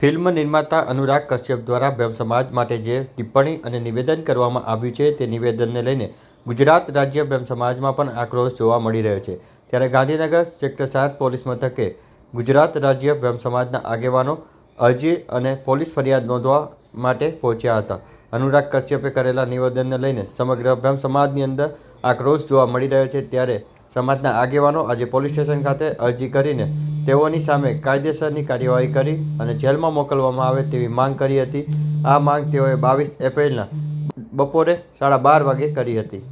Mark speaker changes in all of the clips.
Speaker 1: Film નિર્માતા અનુરાગ કશ્યપ દ્વારા બ્રહ્મ સમાજ માટે જે ટિપ્પણી અને નિવેદન કરવામાં આવ્યું છે તે નિવેદનને લઈને ગુજરાત રાજ્ય બ્રહ્મ સમાજમાં પણ આક્રોશ જોવા મળી રહ્યો છે. ત્યારે ગાંધીનગર સેક્ટર સાત પોલીસ મથકે ગુજરાત રાજ્ય બ્રહ્મ સમાજના આગેવાનો અરજી અને પોલીસ ફરિયાદ નોંધવા માટે પહોંચ્યા હતા. અનુરાગ કશ્યપે કરેલા નિવેદનને લઈને સમગ્ર બ્રહ્મ સમાજની અંદર આક્રોશ જોવા મળી રહ્યો છે. ત્યારે સમાજના આગેવાનો આજે પોલીસ સ્ટેશન ખાતે અરજી કરીને તેઓની સામે કાયદેસરની કાર્યવાહી કરી અને જેલમાં મોકલવામાં આવે તેવી માંગ કરી હતી. આ માંગ તેઓએ બાવીસ એપ્રિલના બપોરે સાડા બાર વાગે કરી હતી.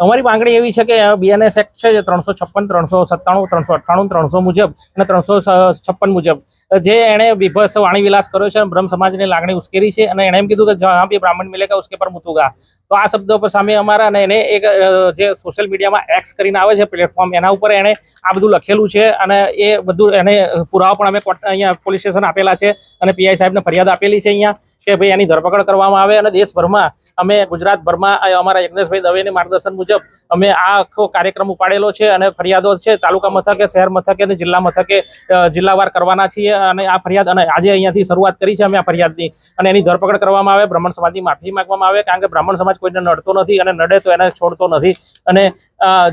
Speaker 2: અમારી માંગણી એવી છે કે બીએનએસ એક્ટ છે, જે ત્રણસો છપ્પન, ત્રણસો સત્તાણું, ત્રણસો અઠ્ઠાણું, ત્રણસો મુજબ અને ત્રણસો છપ્પન મુજબ. જે એણે વિભસ વાણી વિલાસ કર્યો છે બ્રહ્મ સમાજની લાગણી ઉશ્કેરી છે અને એણે એમ કીધું કે જહાં બી બ્રાહ્મણ મિલેગા ઉસકે પર મૂતુગા. તો આ શબ્દો પર સામે અમારા અને એને એક જે સોશિયલ મીડિયામાં એક્સ કરીને આવે છે પ્લેટફોર્મ એના ઉપર એણે આ બધું લખેલું છે અને એ બધું એને પુરાવા પણ અમે અહીંયા પોલીસ સ્ટેશન આપેલા છે અને પીઆઈ સાહેબને ફરિયાદ આપેલી છે અહીંયા કે ભાઈ એની ધરપકડ કરવામાં આવે અને દેશભરમાં અમે ગુજરાતભરમાં, અમારા યજ્ઞેશભાઈ દવેને માર્ગદર્શન મુજબ અમે આ આખો કાર્યક્રમ ઉપાડેલો છે અને ફરિયાદો છે તાલુકા મથકે, શહેર મથકે અને જિલ્લા મથકે જિલ્લાવાર કરવાના છીએ અને આ ફરિયાદ અને આજે અહીંયાથી શરૂઆત કરી છે અમે આ ફરિયાદની. અને એની ધરપકડ કરવામાં આવે, બ્રાહ્મણ સમાજની માફી માંગવામાં આવે કારણ કે બ્રાહ્મણ સમાજ કોઈને નડતો નથી અને નડે તો એને છોડતો નથી. અને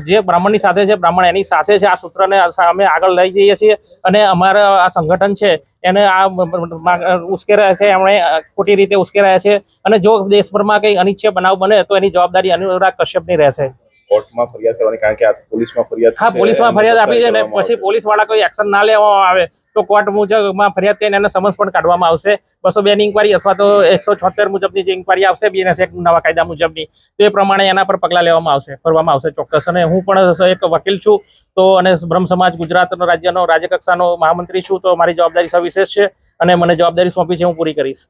Speaker 2: જે બ્રાહ્મણની સાથે છે, બ્રાહ્મણ એની સાથે છે, આ સૂત્રને અમે આગળ લઈ જઈએ છીએ અને અમારા આ સંગઠન છે, એને આ મ- છે, એમણે ખોટી રીતે ઉશ્કેરાયા છે અને જો દેશભરમાં કંઈ અનિચ્છય બનાવ બને તો એની જવાબદારી અનુરાગ કશ્યપની રહેશે.
Speaker 3: કોર્ટમાં ફરિયાદ કરવાની કારણ કે આ પોલીસમાં ફરિયાદ
Speaker 2: હા પોલીસમાં ફરિયાદ આપી છે ને પછી. પોલીસવાળા કોઈ એક્શન ના લેવામાં આવે તો કોર્ટ મુજબમાં ફરિયાદ કરીને એને સમન્સ પણ કાઢવામાં આવશે. બસો બે ની ઇન્કવાયરી અથવા તો એકસો છોતેર મુજબની જે ઇન્કવાયરી આવશે બીએનએસ એક નવા કાયદા મુજબની તો એ પ્રમાણે એના પર પગલાં લેવામાં આવશે ભરવામાં આવશે ચોક્કસ. અને હું પણ એક વકીલ છું તો અને બ્રહ્મ સમાજ ગુજરાતનો રાજ્યનો રાજ્યકક્ષાનો મહામંત્રી છું તો મારી જવાબદારી સવિશેષ છે અને મને જવાબદારી સોંપી છે હું પૂરી કરીશ.